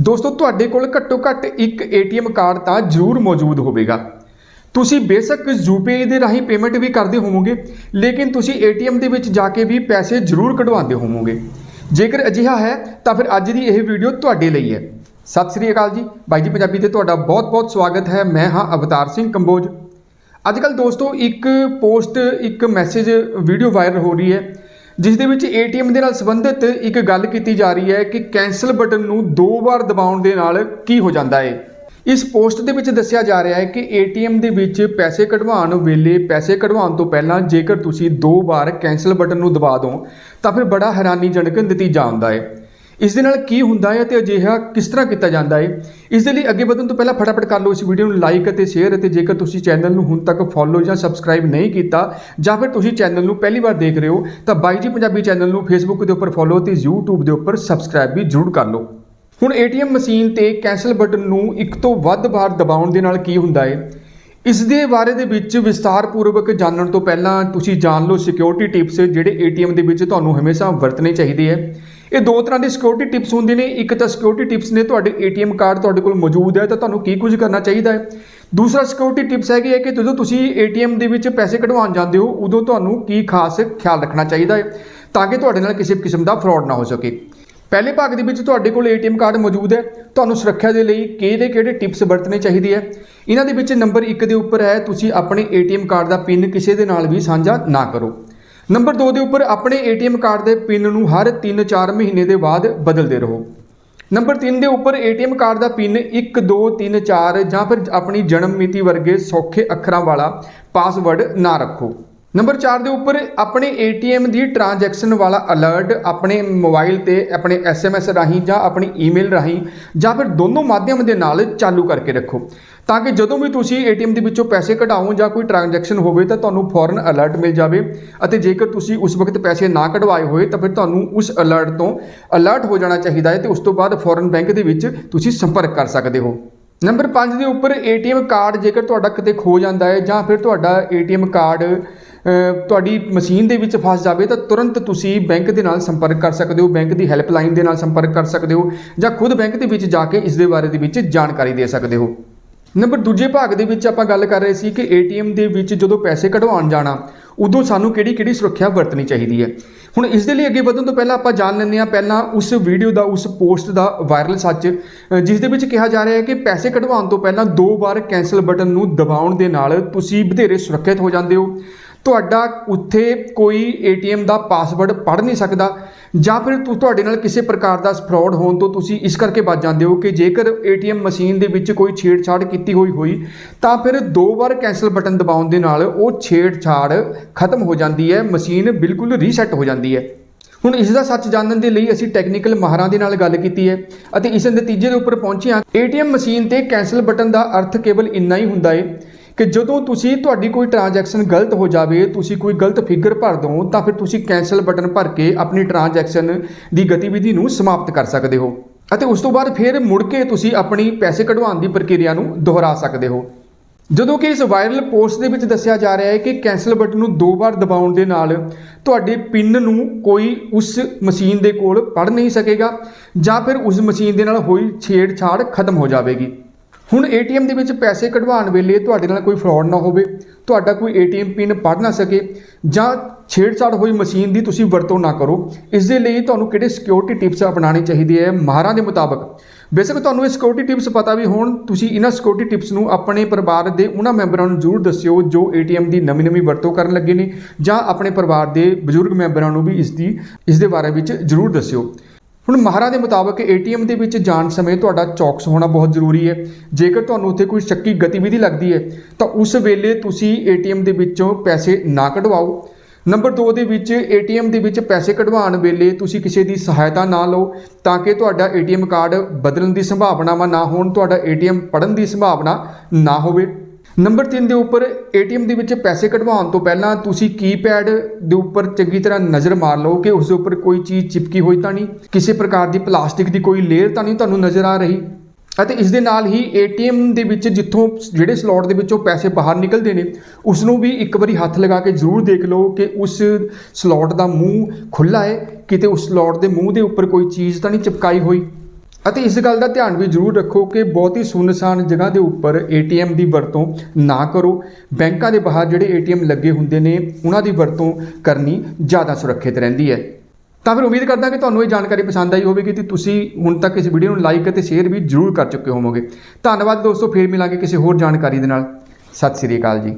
ਦੋਸਤੋ, ਤੁਹਾਡੇ ਕੋਲ ਘੱਟੋ ਘੱਟ ਇੱਕ ਏਟੀਐਮ ਕਾਰਡ ਤਾਂ ਜ਼ਰੂਰ ਮੌਜੂਦ ਹੋਵੇਗਾ। ਤੁਸੀਂ ਬੇਸ਼ੱਕ ਯੂਪੀਆਈ ਦੇ ਰਾਹੀਂ ਪੇਮੈਂਟ ਵੀ ਕਰਦੇ ਹੋਵੋਗੇ, ਲੇਕਿਨ ਤੁਸੀਂ ਏਟੀਐਮ ਦੇ ਵਿੱਚ ਜਾ ਕੇ ਵੀ ਪੈਸੇ ਜ਼ਰੂਰ ਕਢਵਾਉਂਦੇ ਹੋਵੋਗੇ। ਜੇਕਰ ਅਜਿਹਾ ਹੈ, ਤਾਂ ਫਿਰ ਅੱਜ ਦੀ ਇਹ ਵੀਡੀਓ ਤੁਹਾਡੇ ਲਈ ਹੈ। ਸਤਿ ਸ੍ਰੀ ਅਕਾਲ ਜੀ। ਬਾਈ ਜੀ ਪੰਜਾਬੀ ਤੇ ਤੁਹਾਡਾ ਬਹੁਤ-ਬਹੁਤ ਸਵਾਗਤ ਹੈ। ਮੈਂ ਹਾਂ ਅਵਤਾਰ ਸਿੰਘ ਕੰਬੋਜ। ਅੱਜ ਕੱਲ ਦੋਸਤੋ, ਇੱਕ ਪੋਸਟ, ਇੱਕ ਮੈਸੇਜ ਵੀਡੀਓ ਵਾਇਰਲ ਹੋ ਰਹੀ ਹੈ। ਜਿਸ ਦੇ ਵਿੱਚ ਏਟੀਐਮ ਦੇ ਨਾਲ ਸੰਬੰਧਿਤ ਇੱਕ ਗੱਲ ਕੀਤੀ ਜਾ ਰਹੀ ਹੈ ਕਿ ਕੈਂਸਲ ਬਟਨ ਨੂੰ ਦੋ ਵਾਰ ਦਬਾਉਣ ਦੇ ਨਾਲ ਕੀ ਹੋ ਜਾਂਦਾ ਹੈ। ਇਸ ਪੋਸਟ ਦੇ ਵਿੱਚ ਦੱਸਿਆ ਜਾ ਰਿਹਾ ਹੈ ਕਿ ਏਟੀਐਮ ਦੇ ਵਿੱਚ ਪੈਸੇ ਕਢਵਾਉਣ ਵੇਲੇ ਪੈਸੇ ਕਢਵਾਉਣ ਤੋਂ ਪਹਿਲਾਂ ਜੇਕਰ ਤੁਸੀਂ ਦੋ ਵਾਰ ਕੈਂਸਲ ਬਟਨ ਨੂੰ ਦਬਾ ਦਿਓ ਤਾਂ ਫਿਰ ਬੜਾ ਹੈਰਾਨੀਜਨਕ ਨਤੀਜਾ ਆਉਂਦਾ ਹੈ। ਇਸ ਦੇ ਨਾਲ ਕੀ ਹੁੰਦਾ ਹੈ ਤੇ ਅਜਿਹਾ ਕਿਸ ਤਰ੍ਹਾਂ ਕੀਤਾ ਜਾਂਦਾ ਹੈ? ਇਸ ਦੇ ਲਈ ਅੱਗੇ ਵਧਣ ਤੋਂ ਪਹਿਲਾਂ ਫਟਾਫਟ ਕਰ ਲਓ ਇਸ ਵੀਡੀਓ ਨੂੰ ਲਾਈਕ ਅਤੇ ਸ਼ੇਅਰ ਅਤੇ ਜੇਕਰ ਤੁਸੀਂ ਚੈਨਲ ਨੂੰ ਹੁਣ ਤੱਕ ਫੋਲੋ ਜਾਂ ਸਬਸਕ੍ਰਾਈਬ ਨਹੀਂ ਕੀਤਾ ਜਾਂ ਫਿਰ ਤੁਸੀਂ ਚੈਨਲ ਨੂੰ ਪਹਿਲੀ ਵਾਰ ਦੇਖ ਰਹੇ ਹੋ, ਤਾਂ ਬਾਈ ਜੀ ਪੰਜਾਬੀ ਚੈਨਲ ਨੂੰ ਫੇਸਬੁੱਕ ਦੇ ਉੱਪਰ ਫੋਲੋ ਤੇ YouTube ਦੇ ਉੱਪਰ ਸਬਸਕ੍ਰਾਈਬ ਵੀ ਜ਼ਰੂਰ ਕਰ ਲਓ। ਹੁਣ ATM ਮਸ਼ੀਨ ਤੇ ਕੈਂਸਲ ਬਟਨ ਨੂੰ ਇੱਕ ਤੋਂ ਵੱਧ ਵਾਰ ਦਬਾਉਣ ਦੇ ਨਾਲ ਕੀ ਹੁੰਦਾ ਹੈ? ਇਸ ਦੇ ਬਾਰੇ ਦੇ ਵਿੱਚ ਵਿਸਤਾਰਪੂਰਵਕ ਜਾਣਨ ਤੋਂ ਪਹਿਲਾਂ ਤੁਸੀਂ ਜਾਣ ਲਓ ਸਿਕਿਉਰਿਟੀ ਟਿਪਸ ਜਿਹੜੇ ATM ਦੇ ਵਿੱਚ ਤੁਹਾਨੂੰ ਹਮੇਸ਼ਾ ਵਰਤਣੇ ਚਾਹੀਦੇ ਹੈ ਇਹ ਦੋ ਤਰ੍ਹਾਂ ਦੇ ਸਿਕਿਉਰਿਟੀ ਟਿਪਸ ਹੁੰਦੇ ਨੇ, ਇੱਕ ਤਾਂ ਸਿਕਿਉਰਿਟੀ ਟਿਪਸ ਨੇ ਤੁਹਾਡੇ ATM ਕਾਰਡ ਤੁਹਾਡੇ ਕੋਲ ਮੌਜੂਦ ਹੈ ਤਾਂ ਤੁਹਾਨੂੰ ਕੀ ਕੁਝ ਕਰਨਾ ਚਾਹੀਦਾ ਹੈ। ਦੂਸਰਾ ਸਿਕਿਉਰਿਟੀ ਟਿਪਸ ਹੈਗੀ ਹੈ ਕਿ ਜਦੋਂ ਤੁਸੀਂ ATM ਦੇ ਵਿੱਚ ਪੈਸੇ ਕਢਵਾਉਣ ਜਾਂਦੇ ਹੋ, ਉਦੋਂ ਤੁਹਾਨੂੰ ਕੀ ਖਾਸ ਖਿਆਲ ਰੱਖਣਾ ਚਾਹੀਦਾ ਹੈ ਤਾਂ ਕਿ ਤੁਹਾਡੇ ਨਾਲ ਕਿਸੇ ਕਿਸਮ ਦਾ ਫਰਾਡ ਨਾ ਹੋ ਸਕੇ। ਪਹਿਲੇ ਭਾਗ ਦੇ ਵਿੱਚ ਤੁਹਾਡੇ ਕੋਲ ATM ਕਾਰਡ ਮੌਜੂਦ ਹੈ। ਤੁਹਾਨੂੰ ਸੁਰੱਖਿਆ ਦੇ ਲਈ ਕਿਹੜੇ ਕਿਹੜੇ ਟਿਪਸ ਵਰਤਣੇ ਚਾਹੀਦੇ ਹੈ ਇਹਨਾਂ ਦੇ ਵਿੱਚ ਨੰਬਰ 1 ਦੇ ਉੱਪਰ ਹੈ, ਤੁਸੀਂ ਆਪਣੇ ATM ਕਾਰਡ ਦਾ ਪਿਨ ਕਿਸੇ ਦੇ ਨਾਲ ਵੀ ਸਾਂਝਾ ਨਾ ਕਰੋ। ਨੰਬਰ 2 ਦੇ ਉੱਪਰ ਆਪਣੇ ATM ਕਾਰਡ ਦੇ ਪਿਨ ਨੂੰ ਹਰ 3-4 ਮਹੀਨੇ ਦੇ ਬਾਅਦ ਬਦਲਦੇ ਰਹੋ। ਨੰਬਰ 3 ਦੇ ਉੱਪਰ ATM ਕਾਰਡ ਦਾ ਪਿਨ 1 2 3 4 ਜਾਂ ਫਿਰ ਆਪਣੀ ਜਨਮ ਮਿਤੀ ਵਰਗੇ ਸੌਖੇ ਅੱਖਰਾਂ ਵਾਲਾ ਪਾਸਵਰਡ ਨਾ ਰੱਖੋ। ਨੰਬਰ 4 ਦੇ ਉੱਪਰ ਆਪਣੇ ATM ਦੀ ਟ੍ਰਾਂਜੈਕਸ਼ਨ ਵਾਲਾ ਅਲਰਟ ਆਪਣੇ ਮੋਬਾਈਲ ਤੇ ਆਪਣੇ SMS ਰਾਹੀਂ ਜਾਂ ਆਪਣੀ ਈਮੇਲ ਰਾਹੀਂ ਜਾਂ ਫਿਰ ਦੋਨੋਂ ਮਾਧਿਅਮ ਦੇ ਨਾਲ ਚਾਲੂ ਕਰਕੇ ਰੱਖੋ। ਤਾਂ ਕਿ ਜਦੋਂ ਵੀ ਤੁਸੀਂ ATM ਦੇ ਵਿੱਚੋਂ ਪੈਸੇ ਕਢਾਓ ਜਾਂ ਕੋਈ ਟ੍ਰਾਂਜੈਕਸ਼ਨ ਹੋਵੇ ਤਾਂ ਤੁਹਾਨੂੰ ਫੌਰਨ ਅਲਰਟ ਮਿਲ ਜਾਵੇ ਅਤੇ ਜੇਕਰ ਤੁਸੀਂ ਉਸ ਵਕਤ ਪੈਸੇ ਨਾ ਕਢਵਾਏ ਹੋਏ ਤਾਂ ਫਿਰ ਤੁਹਾਨੂੰ ਉਸ ਅਲਰਟ ਤੋਂ ਅਲਰਟ ਹੋ ਜਾਣਾ ਚਾਹੀਦਾ ਹੈ ਤੇ ਉਸ ਤੋਂ ਬਾਅਦ ਫੌਰਨ ਬੈਂਕ ਦੇ ਵਿੱਚ ਤੁਸੀਂ ਸੰਪਰਕ ਕਰ ਸਕਦੇ ਹੋ। ਨੰਬਰ 5 ਦੇ ਉੱਪਰ ATM ਕਾਰਡ ਜੇਕਰ ਤੁਹਾਡਾ ਕਿਤੇ ਖੋ ਜਾਂਦਾ ਹੈ ਜਾਂ ਫਿਰ ਤੁਹਾਡਾ ATM ਕਾਰਡ ਤੁਹਾਡੀ ਮਸ਼ੀਨ ਦੇ ਵਿੱਚ ਫਸ ਜਾਵੇ ਤਾਂ ਤੁਰੰਤ ਤੁਸੀਂ ਬੈਂਕ ਦੇ ਨਾਲ ਸੰਪਰਕ ਕਰ ਸਕਦੇ ਹੋ, ਬੈਂਕ ਦੀ ਹੈਲਪਲਾਈਨ ਦੇ ਨਾਲ ਸੰਪਰਕ ਕਰ ਸਕਦੇ ਹੋ ਜਾਂ ਖੁਦ ਬੈਂਕ ਦੇ ਵਿੱਚ ਜਾ ਕੇ ਇਸ ਦੇ ਬਾਰੇ ਦੇ ਵਿੱਚ ਜਾਣਕਾਰੀ ਦੇ ਸਕਦੇ ਹੋ। ਨੰਬਰ ਦੂਜੇ ਭਾਗ ਦੇ ਵਿੱਚ ਆਪਾਂ ਗੱਲ ਕਰ ਰਹੇ ਸੀ ਕਿ ATM ਦੇ ਵਿੱਚ ਜਦੋਂ ਪੈਸੇ ਕਢਵਾਉਣ ਜਾਣਾ, ਉਦੋਂ ਸਾਨੂੰ ਕਿਹੜੀ-ਕਿਹੜੀ ਸੁਰੱਖਿਆ ਵਰਤਣੀ ਚਾਹੀਦੀ ਹੈ। ਹੁਣ ਇਸ ਦੇ ਲਈ ਅੱਗੇ ਵਧਣ ਤੋਂ ਪਹਿਲਾਂ ਆਪਾਂ ਜਾਣ ਲੈਂਦੇ ਹਾਂ ਪਹਿਲਾਂ ਉਸ ਵੀਡੀਓ ਦਾ, ਉਸ ਪੋਸਟ ਦਾ ਵਾਇਰਲ ਸੱਚ ਜਿਸ ਦੇ ਵਿੱਚ ਕਿਹਾ ਜਾ ਰਿਹਾ ਹੈ ਕਿ ਪੈਸੇ ਕਢਵਾਉਣ ਤੋਂ ਪਹਿਲਾਂ ਦੋ ਵਾਰ ਕੈਂਸਲ ਬਟਨ ਨੂੰ ਦਬਾਉਣ ਦੇ ਨਾਲ ਤੁਸੀਂ ਵਧੇਰੇ ਸੁਰੱਖਿਅਤ ਹੋ ਜਾਂਦੇ ਹੋ। ਤੁਹਾਡਾ ਉੱਥੇ ਕੋਈ ATM ਦਾ ਪਾਸਵਰਡ ਪੜ੍ਹ ਨਹੀਂ ਸਕਦਾ ਜਾਂ ਫਿਰ ਤੁਹਾਡੇ ਨਾਲ ਕਿਸੇ ਪ੍ਰਕਾਰ ਦਾ ਫਰਾਡ ਹੋਣ ਤੋਂ ਤੁਸੀਂ ਇਸ ਕਰਕੇ ਬਚ ਜਾਂਦੇ ਹੋ ਕਿ ਜੇਕਰ ATM ਮਸ਼ੀਨ ਦੇ ਵਿੱਚ ਕੋਈ ਛੇੜਛਾੜ ਕੀਤੀ ਹੋਈ ਹੋਈ, ਤਾਂ ਫਿਰ ਦੋ ਵਾਰ ਕੈਂਸਲ ਬਟਨ ਦਬਾਉਣ ਦੇ ਨਾਲ ਉਹ ਛੇੜਛਾੜ ਖਤਮ ਹੋ ਜਾਂਦੀ ਹੈ, ਮਸ਼ੀਨ ਬਿਲਕੁਲ ਰੀਸੈਟ ਹੋ ਜਾਂਦੀ ਹੈ। ਹੁਣ ਇਸ ਦਾ ਸੱਚ ਜਾਣਨ ਦੇ ਲਈ ਅਸੀਂ ਟੈਕਨੀਕਲ ਮਾਹਰਾਂ ਦੇ ਨਾਲ ਗੱਲ ਕੀਤੀ ਹੈ ਅਤੇ ਇਸ ਨਤੀਜੇ ਦੇ ਉੱਪਰ ਪਹੁੰਚੇ ਹਾਂ। ATM ਮਸ਼ੀਨ ਤੇ ਕੈਂਸਲ ਬਟਨ ਦਾ ਅਰਥ ਕੇਵਲ ਇੰਨਾ ਹੀ ਹੁੰਦਾ ਹੈ ਕਿ ਜਦੋਂ ਤੁਸੀਂ ਤੁਹਾਡੀ ਕੋਈ ਟ੍ਰਾਂਜੈਕਸ਼ਨ ਗਲਤ ਹੋ ਜਾਵੇ, ਤੁਸੀਂ ਕੋਈ ਗਲਤ ਫਿਗਰ ਭਰ ਦਿਓ ਤਾਂ ਫਿਰ ਤੁਸੀਂ ਕੈਂਸਲ ਬਟਨ ਭਰ ਕੇ ਆਪਣੀ ਟ੍ਰਾਂਜੈਕਸ਼ਨ ਦੀ ਗਤੀਵਿਧੀ ਨੂੰ ਸਮਾਪਤ ਕਰ ਸਕਦੇ ਹੋ। ਅਤੇ ਉਸ ਤੋਂ ਬਾਅਦ ਫਿਰ ਮੁੜ ਕੇ ਤੁਸੀਂ ਆਪਣੀ ਪੈਸੇ ਕਢਵਾਉਣ ਦੀ ਪ੍ਰਕਿਰਿਆ ਨੂੰ ਦੁਹਰਾ ਸਕਦੇ ਹੋ। ਜਦੋਂ ਕਿ ਇਸ ਵਾਇਰਲ ਪੋਸਟ ਦੇ ਵਿੱਚ ਦੱਸਿਆ ਜਾ ਰਿਹਾ ਹੈ ਕਿ ਕੈਂਸਲ ਬਟਨ ਨੂੰ ਦੋ ਵਾਰ ਦਬਾਉਣ ਦੇ ਨਾਲ ਤੁਹਾਡੇ ਪਿੰਨ ਨੂੰ ਕੋਈ ਉਸ ਮਸ਼ੀਨ ਦੇ ਕੋਲ ਪੜ ਨਹੀਂ ਸਕੇਗਾ ਜਾਂ ਫਿਰ ਉਸ ਮਸ਼ੀਨ ਦੇ ਨਾਲ ਹੋਈ ਛੇੜਛਾੜ ਖਤਮ ਹੋ ਜਾਵੇਗੀ। ਹੁਣ ATM ਦੇ ਵਿੱਚ ਪੈਸੇ ਕਢਵਾਉਣ ਵੇਲੇ ਤੁਹਾਡੇ ਨਾਲ ਕੋਈ ਫਰਾਡ ਨਾ ਹੋਵੇ, ਤੁਹਾਡਾ ਕੋਈ ATM ਪਿਨ ਪੜ ਨਾ ਸਕੇ ਜਾਂ ਛੇੜਛਾੜ ਹੋਈ ਮਸ਼ੀਨ ਦੀ ਤੁਸੀਂ ਵਰਤੋਂ ਨਾ ਕਰੋ। ਇਸ ਦੇ ਲਈ ਤੁਹਾਨੂੰ ਕਿਹੜੇ ਸਿਕਿਉਰਿਟੀ ਟਿਪਸ ਅਪਣਾਉਣੇ ਚਾਹੀਦੇ ਹੈ ਮਾਹਰਾਂ ਦੇ ਮੁਤਾਬਕ? ਬੇਸ਼ੱਕ ਤੁਹਾਨੂੰ ਇਹ ਸਿਕਿਉਰਿਟੀ ਟਿਪਸ ਪਤਾ ਵੀ ਹੋਣ, ਤੁਸੀਂ ਇਹਨਾਂ ਸਿਕਿਉਰਿਟੀ ਟਿਪਸ ਨੂੰ ਆਪਣੇ ਪਰਿਵਾਰ ਦੇ ਉਹਨਾਂ ਮੈਂਬਰਾਂ ਨੂੰ ਜ਼ਰੂਰ ਦੱਸਿਓ ਜੋ ATM ਦੀ ਨਵੀਂ-ਨਵੀਂ ਵਰਤੋਂ ਕਰਨ ਲੱਗੇ ਨੇ ਜਾਂ ਆਪਣੇ ਪਰਿਵਾਰ ਦੇ ਬਜ਼ੁਰਗ ਮੈਂਬਰਾਂ ਨੂੰ ਵੀ ਇਸ ਦੀ, ਇਸ ਦੇ ਬਾਰੇ ਵਿੱਚ ਜ਼ਰੂਰ ਦੱਸਿਓ। ਹੁਣ ਮਾਹਰਾਂ ਦੇ ਮੁਤਾਬਕ ATM ਦੇ ਵਿੱਚ ਜਾਣ ਸਮੇਂ ਤੁਹਾਡਾ ਚੌਕਸ ਹੋਣਾ ਬਹੁਤ ਜ਼ਰੂਰੀ ਹੈ। ਜੇਕਰ ਤੁਹਾਨੂੰ ਉੱਥੇ ਕੋਈ ਸ਼ੱਕੀ ਗਤੀਵਿਧੀ ਲੱਗਦੀ ਹੈ, ਤਾਂ ਉਸ ਵੇਲੇ ਤੁਸੀਂ ATM ਦੇ ਵਿੱਚੋਂ ਪੈਸੇ ਨਾ ਕਢਵਾਓ। ਨੰਬਰ 2 ਦੇ ਵਿੱਚ ATM ਦੇ ਵਿੱਚ ਪੈਸੇ ਕਢਵਾਉਣ ਵੇਲੇ ਤੁਸੀਂ ਕਿਸੇ ਦੀ ਸਹਾਇਤਾ ਨਾ ਲਓ, ਤਾਂ ਕਿ ਤੁਹਾਡਾ ATM ਕਾਰਡ ਬਦਲਣ ਦੀ ਸੰਭਾਵਨਾਵਾਂ ਨਾ ਹੋਣ, ਤੁਹਾਡਾ ATM ਪੜਨ ਦੀ ਸੰਭਾਵਨਾ ਨਾ ਹੋਵੇ। ਨੰਬਰ 3 ਦੇ ਉੱਪਰ ATM ਦੇ ਵਿੱਚ ਪੈਸੇ ਕਢਵਾਉਣ ਤੋਂ ਪਹਿਲਾਂ ਤੁਸੀਂ ਕੀਪੈਡ ਦੇ ਉੱਪਰ ਚੰਗੀ ਤਰ੍ਹਾਂ ਨਜ਼ਰ ਮਾਰ ਲਓ ਕਿ ਉਸ ਦੇ ਉੱਪਰ ਕੋਈ ਚੀਜ਼ ਚਿਪਕੀ ਹੋਈ ਤਾਂ ਨਹੀਂ, ਕਿਸੇ ਪ੍ਰਕਾਰ ਦੀ ਪਲਾਸਟਿਕ ਦੀ ਕੋਈ ਲੇਅਰ ਤਾਂ ਨਹੀਂ ਤੁਹਾਨੂੰ ਨਜ਼ਰ ਆ ਰਹੀ। ਅਤੇ ਇਸ ਦੇ ਨਾਲ ਹੀ ATM ਦੇ ਵਿੱਚ ਜਿੱਥੋਂ ਜਿਹੜੇ ਸਲੋਟ ਦੇ ਵਿੱਚੋਂ ਪੈਸੇ ਬਾਹਰ ਨਿਕਲਦੇ ਨੇ ਉਸ ਨੂੰ ਵੀ ਇੱਕ ਵਾਰੀ ਹੱਥ ਲਗਾ ਕੇ ਜ਼ਰੂਰ ਦੇਖ ਲਓ ਕਿ ਉਸ ਸਲੋਟ ਦਾ ਮੂੰਹ ਖੁੱਲਾ ਹੈ, ਕਿਤੇ ਉਸ ਸਲੋਟ ਦੇ ਮੂੰਹ ਦੇ ਉੱਪਰ ਕੋਈ ਚੀਜ਼ ਤਾਂ ਨਹੀਂ ਚਿਪਕਾਈ ਹੋਈ। ਅਤੇ ਇਸ ਗੱਲ ਦਾ ਧਿਆਨ ਵੀ ਜ਼ਰੂਰ ਰੱਖੋ ਕਿ ਬਹੁਤੀ ਸੁੰਨਸਾਨ ਜਗ੍ਹਾ ਦੇ ਉੱਪਰ ਏਟੀਐਮ ਦੀ ਵਰਤੋਂ ਨਾ ਕਰੋ। ਬੈਂਕਾਂ ਦੇ ਬਾਹਰ ਜਿਹੜੇ ਏਟੀਐਮ ਲੱਗੇ ਹੁੰਦੇ ਨੇ, ਉਹਨਾਂ ਦੀ ਵਰਤੋਂ ਕਰਨੀ ਜ਼ਿਆਦਾ ਸੁਰੱਖਿਅਤ ਰਹਿੰਦੀ ਹੈ। ਤਾਂ ਫਿਰ ਉਮੀਦ ਕਰਦਾ ਕਿ ਤੁਹਾਨੂੰ ਇਹ ਜਾਣਕਾਰੀ ਪਸੰਦ ਆਈ ਹੋਵੇਗੀ ਤੇ ਤੁਸੀਂ ਹੁਣ ਤੱਕ ਇਸ ਵੀਡੀਓ ਨੂੰ ਲਾਈਕ ਅਤੇ ਸ਼ੇਅਰ ਵੀ ਜ਼ਰੂਰ ਕਰ ਚੁੱਕੇ ਹੋਵੋਗੇ। ਧੰਨਵਾਦ ਦੋਸਤੋ, ਫੇਰ ਮਿਲਾਂਗੇ ਕਿਸੇ ਹੋਰ ਜਾਣਕਾਰੀ ਦੇ ਨਾਲ। ਸਤਿ ਸ੍ਰੀ ਅਕਾਲ ਜੀ।